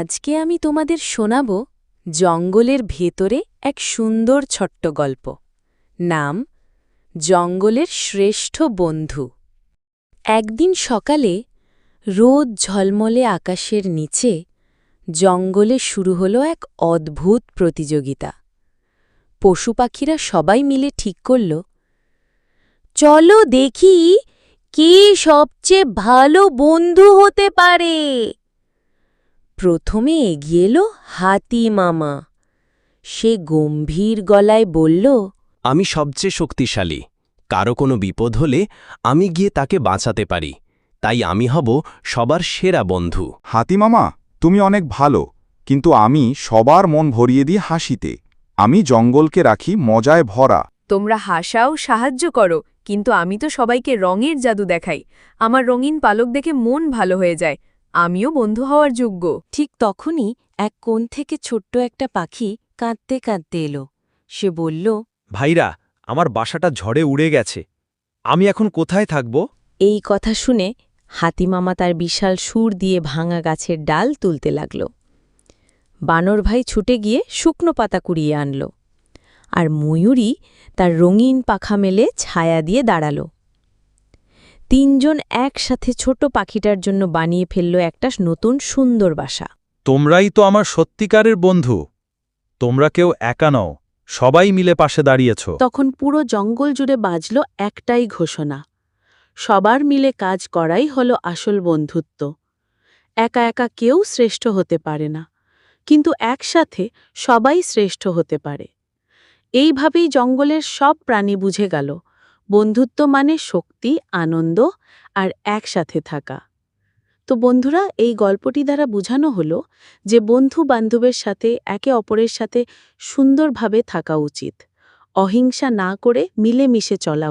আজকে আমি তোমাদের শোনাব জঙ্গলের ভেতরে এক সুন্দর ছোট্ট গল্প। নাম, জঙ্গলের শ্রেষ্ঠ বন্ধু। একদিন সকালে রোদ ঝলমলে আকাশের নিচে জঙ্গলে শুরু হল এক অদ্ভুত প্রতিযোগিতা। পশু পাখিরা সবাই মিলে ঠিক করল, চলো দেখি কে সবচেয়ে ভালো বন্ধু হতে পারে। প্রথমে এগিয়ে এলো হাতি মামা। সে গম্ভীর গলায় বলল আমি সবচেয়ে শক্তিশালী। কারও কোনো বিপদ হলে আমি গিয়ে তাকে বাঁচাতে পারি। তাই আমি হব সবার সেরা বন্ধু। হাতিমামা তুমি অনেক ভালো কিন্তু আমি সবার মন ভরিয়ে দিই হাসিতে। আমি জঙ্গলকে রাখি মজায় ভরা। তোমরা হাসাও সাহায্য করো কিন্তু আমি তো সবাইকে রঙের জাদু দেখাই। আমার রঙিন পালক দেখে মন ভালো হয়ে যায়। আমিও বন্ধু হওয়ার যোগ্য। ঠিক তখনই এক কোণ থেকে ছোট্ট একটা পাখি কাঁদতে কাঁদতে এলো। সে বলল ভাইরা আমার বাসাটা ঝড়ে উড়ে গেছে। আমি এখন কোথায় থাকব? এই কথা শুনে হাতিমামা তার বিশাল সুর দিয়ে ভাঙা গাছের ডাল তুলতে লাগল। বানর ভাই ছুটে গিয়ে শুকনো পাতা কুড়িয়ে আনল। আর ময়ূরী তার রঙিন পাখা মেলে ছায়া দিয়ে দাঁড়াল। তিনজন একসাথে ছোট পাখিটার জন্য বানিয়ে ফেলল একটা নতুন সুন্দর বাসা। তোমরাই তো আমার সত্যিকারের বন্ধু। তোমরা কেউ একা নও সবাই মিলে পাশে দাঁড়িয়েছ। তখন পুরো জঙ্গল জুড়ে বাজল একটাই ঘোষণা। সবার মিলে কাজ করাই হল আসল বন্ধুত্ব। একা একা কেউ শ্রেষ্ঠ হতে পারে না কিন্তু একসাথে সবাই শ্রেষ্ঠ হতে পারে। এইভাবেই জঙ্গলের সব প্রাণী বুঝে গেল বন্ধুত্ব মানে শক্তি, আনন্দ আর একসাথে থাকা। তো বন্ধুরা, এই গল্পটি দ্বারা বোঝানো হলো যে বন্ধু বান্ধবের সাথে একে অপরের সাথে সুন্দরভাবে থাকা উচিত। অহিংসা না করে মিলেমিশে চলা